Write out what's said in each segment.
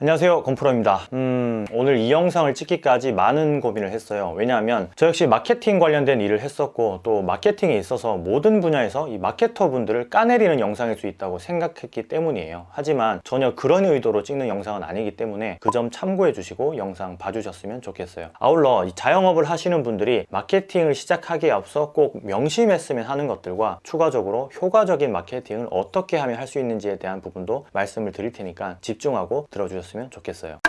안녕하세요 건프로입니다. 음 오늘 이 영상을 찍기까지 많은 고민을 했어요. 왜냐하면 저 역시 마케팅 관련된 일을 했었고 또 마케팅에 있어서 모든 분야에서 이 마케터 분들을 까내리는 영상일 수 있다고 생각했기 때문이에요. 하지만 전혀 그런 의도로 찍는 영상은 아니기 때문에 그 점 참고해 주시고 영상 봐주셨으면 좋겠어요. 아울러 이 자영업을 하시는 분들이 마케팅을 시작하기에 앞서 꼭 명심했으면 하는 것들과 추가적으로 효과적인 마케팅을 어떻게 하면 할 수 있는지에 대한 부분도 말씀을 드릴 테니까 집중하고 들어주셨으면 좋겠어요.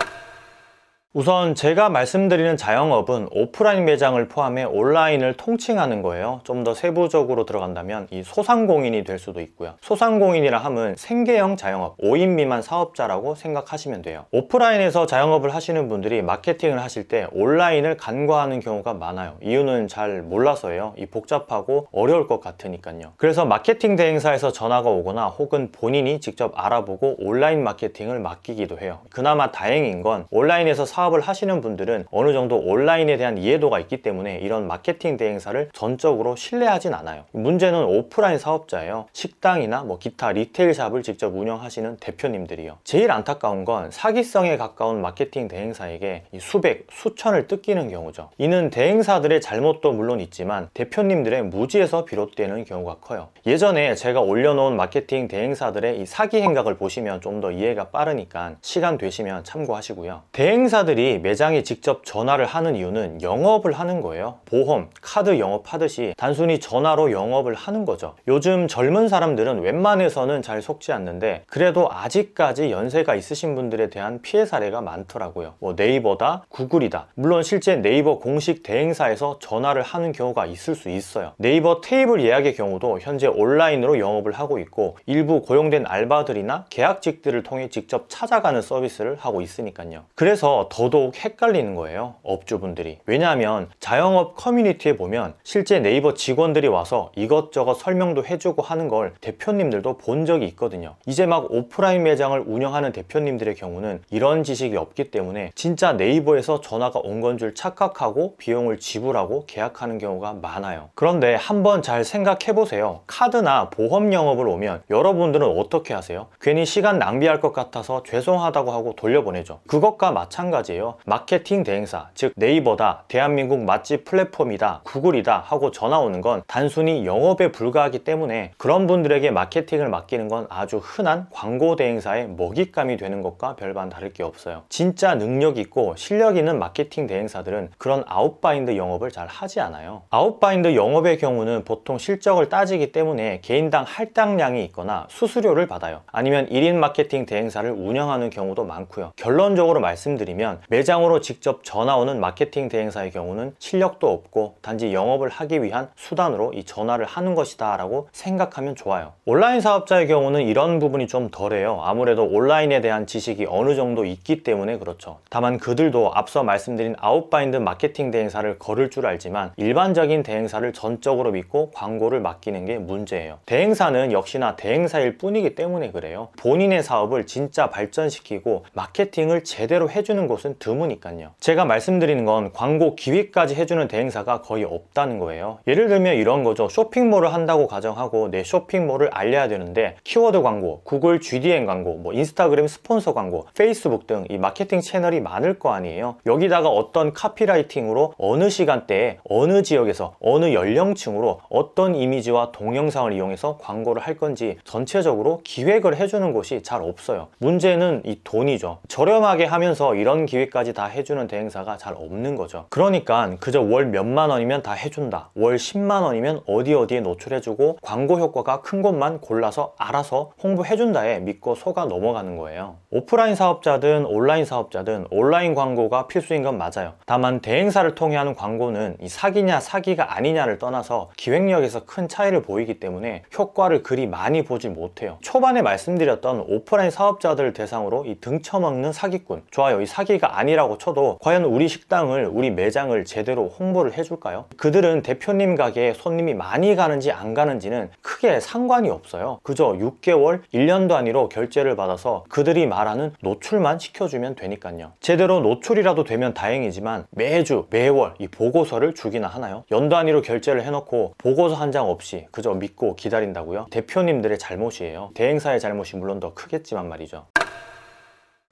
우선 제가 말씀드리는 자영업은 오프라인 매장을 포함해 온라인을 통칭하는 거예요. 좀 더 세부적으로 들어간다면 이 소상공인이 될 수도 있고요. 소상공인이라 함은 생계형 자영업, 5인 미만 사업자라고 생각하시면 돼요. 오프라인에서 자영업을 하시는 분들이 마케팅을 하실 때 온라인을 간과하는 경우가 많아요. 이유는 잘 몰라서예요. 이 복잡하고 어려울 것 같으니까요. 그래서 마케팅 대행사에서 전화가 오거나 혹은 본인이 직접 알아보고 온라인 마케팅을 맡기기도 해요. 그나마 다행인 건 온라인에서 사업 을 하시는 분들은 어느 정도 온라인에 대한 이해도가 있기 때문에 이런 마케팅 대행사를 전적으로 신뢰하진 않아요. 문제는 오프라인 사업자예요. 식당이나 뭐 기타 리테일 샵을 직접 운영하시는 대표님들이요. 제일 안타까운 건 사기성에 가까운 마케팅 대행사에게 이 수백, 수천을 뜯기는 경우죠. 이는 대행사들의 잘못도 물론 있지만 대표님들의 무지에서 비롯되는 경우가 커요. 예전에 제가 올려놓은 마케팅 대행사들의 이 사기 행각을 보시면 좀 더 이해가 빠르니까 시간 되시면 참고하시고요. 대행사들 이 매장에 직접 전화를 하는 이유는 영업을 하는 거예요. 보험, 카드 영업하듯이 단순히 전화로 영업을 하는 거죠. 요즘 젊은 사람들은 웬만해서는 잘 속지 않는데 그래도 아직까지 연세가 있으신 분들에 대한 피해 사례가 많더라고요. 뭐 네이버다, 구글이다. 물론 실제 네이버 공식 대행사에서 전화를 하는 경우가 있을 수 있어요. 네이버 테이블 예약의 경우도 현재 온라인으로 영업을 하고 있고 일부 고용된 알바들이나 계약직들을 통해 직접 찾아가는 서비스를 하고 있으니까요. 그래서 더 더욱 헷갈리는 거예요. 업주분들이. 왜냐하면 자영업 커뮤니티에 보면 실제 네이버 직원들이 와서 이것저것 설명도 해주고 하는 걸 대표님들도 본 적이 있거든요. 이제 막 오프라인 매장을 운영하는 대표님들의 경우는 이런 지식이 없기 때문에 진짜 네이버에서 전화가 온 건 줄 착각하고 비용을 지불하고 계약하는 경우가 많아요. 그런데 한번 잘 생각해 보세요. 카드나 보험 영업을 오면 여러분들은 어떻게 하세요? 괜히 시간 낭비할 것 같아서 죄송하다고 하고 돌려보내죠. 그것과 마찬가지 예요. 마케팅 대행사, 즉 네이버다, 대한민국 맛집 플랫폼이다, 구글이다 하고 전화 오는 건 단순히 영업에 불과하기 때문에 그런 분들에게 마케팅을 맡기는 건 아주 흔한 광고 대행사의 먹잇감이 되는 것과 별반 다를 게 없어요. 진짜 능력 있고 실력 있는 마케팅 대행사들은 그런 아웃바인드 영업을 잘 하지 않아요. 아웃바인드 영업의 경우는 보통 실적을 따지기 때문에 개인당 할당량이 있거나 수수료를 받아요. 아니면 1인 마케팅 대행사를 운영하는 경우도 많고요. 결론적으로 말씀드리면 매장으로 직접 전화 오는 마케팅 대행사의 경우는 실력도 없고 단지 영업을 하기 위한 수단으로 이 전화를 하는 것이다 라고 생각하면 좋아요. 온라인 사업자의 경우는 이런 부분이 좀 덜해요. 아무래도 온라인에 대한 지식이 어느 정도 있기 때문에 그렇죠. 다만 그들도 앞서 말씀드린 아웃바인드 마케팅 대행사를 걸을 줄 알지만 일반적인 대행사를 전적으로 믿고 광고를 맡기는 게 문제예요. 대행사는 역시나 대행사일 뿐이기 때문에 그래요. 본인의 사업을 진짜 발전시키고 마케팅을 제대로 해주는 곳은 드무니까요. 제가 말씀드리는 건 광고 기획까지 해주는 대행사가 거의 없다는 거예요. 예를 들면 이런 거죠. 쇼핑몰을 한다고 가정하고 내 쇼핑몰을 알려야 되는데 키워드 광고, 구글 GDN 광고, 뭐 인스타그램 스폰서 광고, 페이스북 등 이 마케팅 채널이 많을 거 아니에요. 여기다가 어떤 카피라이팅으로 어느 시간대에 어느 지역에서 어느 연령층으로 어떤 이미지와 동영상을 이용해서 광고를 할 건지 전체적으로 기획을 해주는 곳이 잘 없어요. 문제는 이 돈이죠. 저렴하게 하면서 이런 기획까지 다 해주는 대행사가 잘 없는 거죠. 그러니까 그저 월 몇만 원이면 다 해준다. 월 10만 원이면 어디 어디에 노출해주고 광고 효과가 큰 곳만 골라서 알아서 홍보해준다에 믿고 속아 넘어가는 거예요. 오프라인 사업자든 온라인 사업자든 온라인 광고가 필수인 건 맞아요. 다만 대행사를 통해 하는 광고는 이 사기냐 사기가 아니냐를 떠나서 기획력에서 큰 차이를 보이기 때문에 효과를 그리 많이 보지 못해요. 초반에 말씀드렸던 오프라인 사업자들 대상으로 이 등쳐먹는 사기꾼. 좋아요. 이 사기 가 아니라고 쳐도 과연 우리 식당을, 우리 매장을 제대로 홍보를 해줄까요? 그들은 대표님 가게에 손님이 많이 가는지 안 가는지는 크게 상관이 없어요. 그저 6개월, 1년 단위로 결제를 받아서 그들이 말하는 노출만 시켜주면 되니까요. 제대로 노출이라도 되면 다행이지만 매주, 매월 이 보고서를 주기나 하나요? 연 단위로 결제를 해놓고 보고서 한 장 없이 그저 믿고 기다린다고요? 대표님들의 잘못이에요. 대행사의 잘못이 물론 더 크겠지만 말이죠.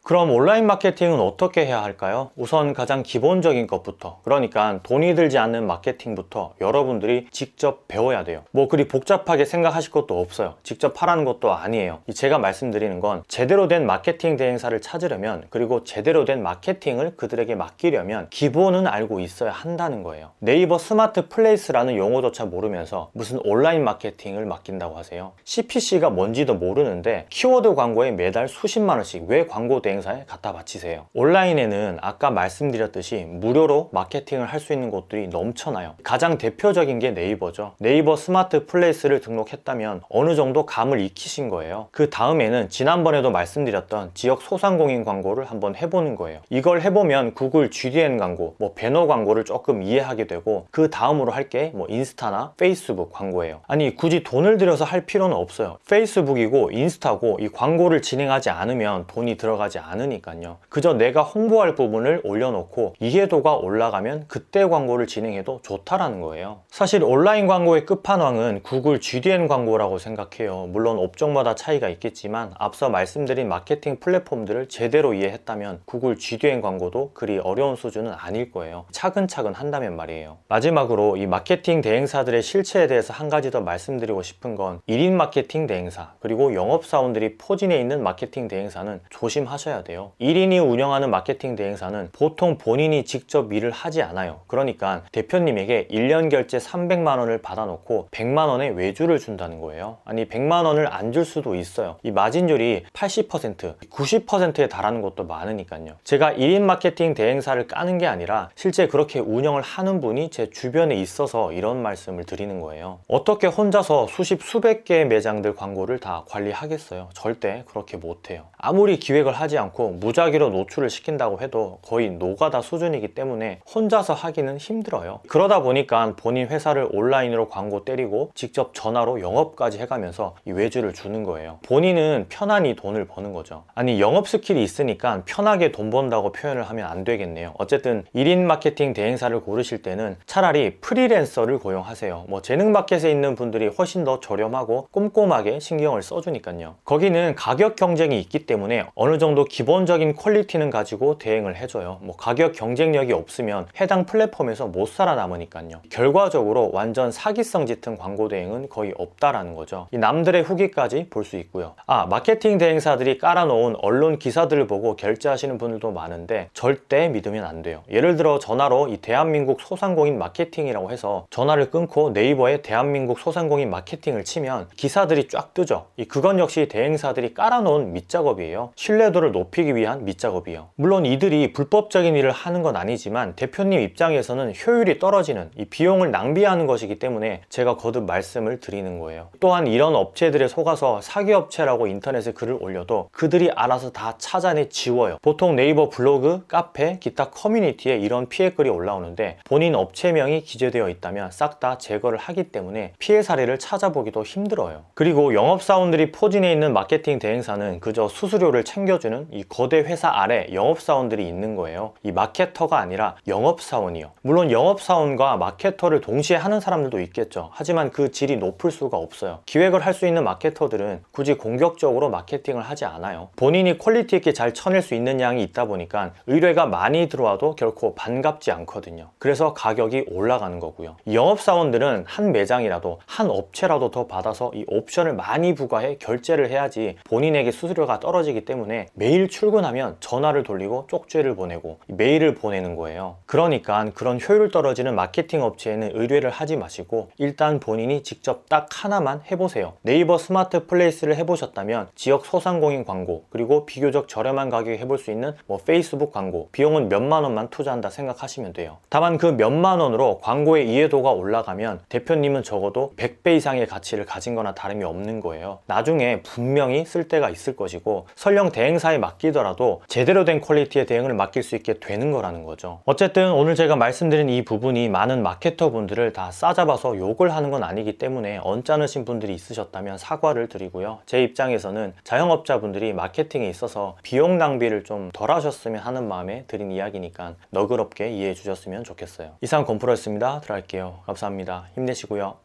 그럼 온라인 마케팅은 어떻게 해야 할까요? 우선 가장 기본적인 것부터 그러니까 돈이 들지 않는 마케팅부터 여러분들이 직접 배워야 돼요. 뭐 그리 복잡하게 생각하실 것도 없어요. 직접 하라는 것도 아니에요. 이 제가 말씀드리는 건 제대로 된 마케팅 대행사를 찾으려면 그리고 제대로 된 마케팅을 그들에게 맡기려면 기본은 알고 있어야 한다는 거예요. 네이버 스마트 플레이스라는 용어조차 모르면서 무슨 온라인 마케팅을 맡긴다고 하세요. CPC가 뭔지도 모르는데 키워드 광고에 매달 수십만 원씩 왜 광고 대행 사에 갖다 바치세요. 온라인에는 아까 말씀드렸듯이 무료로 마케팅을 할 수 있는 곳들이 넘쳐나요. 가장 대표적인 게 네이버죠. 네이버 스마트 플레이스를 등록했다면 어느 정도 감을 익히신 거예요. 그 다음에는 지난번에도 말씀드렸던 지역 소상공인 광고를 한번 해보는 거예요. 이걸 해보면 구글 GDN 광고 뭐 배너 광고를 조금 이해하게 되고 그 다음으로 할 게 뭐 인스타나 페이스북 광고예요. 아니 굳이 돈을 들여서 할 필요는 없어요. 페이스북이고 인스타고 이 광고를 진행하지 않으면 돈이 들어가지 않으니까요. 그저 내가 홍보할 부분을 올려놓고 이해도가 올라가면 그때 광고를 진행해도 좋다라는 거예요. 사실 온라인 광고의 끝판왕은 구글 GDN 광고라고 생각해요. 물론 업종마다 차이가 있겠지만 앞서 말씀드린 마케팅 플랫폼들을 제대로 이해했다면 구글 GDN 광고도 그리 어려운 수준은 아닐 거예요. 차근차근 한다면 말이에요. 마지막으로 이 마케팅 대행사들의 실체에 대해서 한 가지 더 말씀드리고 싶은 건 1인 마케팅 대행사 그리고 영업사원들이 포진해 있는 마케팅 대행사는 조심하셔야 돼요. 1인이 운영하는 마케팅 대행사는 보통 본인이 직접 일을 하지 않아요. 그러니까 대표님에게 1년 결제 300만 원을 받아놓고 100만 원의 외주를 준다는 거예요. 아니 100만 원을 안 줄 수도 있어요. 이 마진율이 80% 90%에 달하는 것도 많으니까요. 제가 1인 마케팅 대행사를 까는 게 아니라 실제 그렇게 운영을 하는 분이 제 주변에 있어서 이런 말씀을 드리는 거예요. 어떻게 혼자서 수십 수백 개의 매장들 광고를 다 관리하겠어요? 절대 그렇게 못해요. 아무리 기획을 하지 않고 무작위로 노출을 시킨다고 해도 거의 노가다 수준이기 때문에 혼자서 하기는 힘들어요. 그러다 보니까 본인 회사를 온라인으로 광고 때리고 직접 전화로 영업까지 해가면서 이 외주를 주는 거예요. 본인은 편안히 돈을 버는 거죠. 아니 영업 스킬이 있으니까 편하게 돈 번다고 표현을 하면 안 되겠네요. 어쨌든 1인 마케팅 대행사를 고르실 때는 차라리 프리랜서를 고용하세요. 뭐 재능 마켓에 있는 분들이 훨씬 더 저렴하고 꼼꼼하게 신경을 써주니까요. 거기는 가격 경쟁이 있기 때문에 어느 정도 기본적인 퀄리티는 가지고 대행을 해줘요. 뭐 가격 경쟁력이 없으면 해당 플랫폼에서 못 살아남으니까요. 결과적으로 완전 사기성 짙은 광고 대행은 거의 없다라는 거죠. 이 남들의 후기까지 볼 수 있고요. 아 마케팅 대행사들이 깔아놓은 언론 기사들을 보고 결제하시는 분들도 많은데 절대 믿으면 안 돼요. 예를 들어 전화로 이 대한민국 소상공인 마케팅이라고 해서 전화를 끊고 네이버에 대한민국 소상공인 마케팅을 치면 기사들이 쫙 뜨죠. 이 그건 역시 대행사들이 깔아놓은 밑작업이에요. 신뢰도를 높이기 위한 밑작업이에요. 물론 이들이 불법적인 일을 하는 건 아니지만 대표님 입장에서는 효율이 떨어지는 이 비용을 낭비하는 것이기 때문에 제가 거듭 말씀을 드리는 거예요. 또한 이런 업체들에 속아서 사기업체라고 인터넷에 글을 올려도 그들이 알아서 다 찾아내 지워요. 보통 네이버 블로그, 카페, 기타 커뮤니티에 이런 피해 글이 올라오는데 본인 업체명이 기재되어 있다면 싹 다 제거를 하기 때문에 피해 사례를 찾아보기도 힘들어요. 그리고 영업사원들이 포진해 있는 마케팅 대행사는 그저 수수료를 챙겨주는 이 거대 회사 아래 영업사원들이 있는 거예요. 이 마케터가 아니라 영업사원이요. 물론 영업사원과 마케터를 동시에 하는 사람들도 있겠죠. 하지만 그 질이 높을 수가 없어요. 기획을 할 수 있는 마케터들은 굳이 공격적으로 마케팅을 하지 않아요. 본인이 퀄리티 있게 잘 쳐낼 수 있는 양이 있다 보니까 의뢰가 많이 들어와도 결코 반갑지 않거든요. 그래서 가격이 올라가는 거고요. 영업사원들은 한 매장이라도 한 업체라도 더 받아서 이 옵션을 많이 부과해 결제를 해야지 본인에게 수수료가 떨어지기 때문에 매일 출근하면 전화를 돌리고 쪽지를 보내고 메일을 보내는 거예요. 그러니까 그런 효율 떨어지는 마케팅 업체에는 의뢰를 하지 마시고 일단 본인이 직접 딱 하나만 해보세요. 네이버 스마트 플레이스를 해보셨다면 지역 소상공인 광고 그리고 비교적 저렴한 가격에 해볼 수 있는 뭐 페이스북 광고 비용은 몇만 원만 투자한다 생각하시면 돼요. 다만 그 몇만 원으로 광고의 이해도가 올라가면 대표님은 적어도 100배 이상의 가치를 가진 거나 다름이 없는 거예요. 나중에 분명히 쓸 때가 있을 것이고 설령 대행사에 맡기더라도 제대로 된 퀄리티의 대응을 맡길 수 있게 되는 거라는 거죠. 어쨌든 오늘 제가 말씀드린 이 부분이 많은 마케터 분들을 다 싸잡아서 욕을 하는 건 아니기 때문에 언짢으신 분들이 있으셨다면 사과를 드리고요. 제 입장에서는 자영업자 분들이 마케팅에 있어서 비용 낭비를 좀 덜 하셨으면 하는 마음에 드린 이야기니까 너그럽게 이해해 주셨으면 좋겠어요. 이상 건프로였습니다. 들어갈게요. 감사합니다. 힘내시고요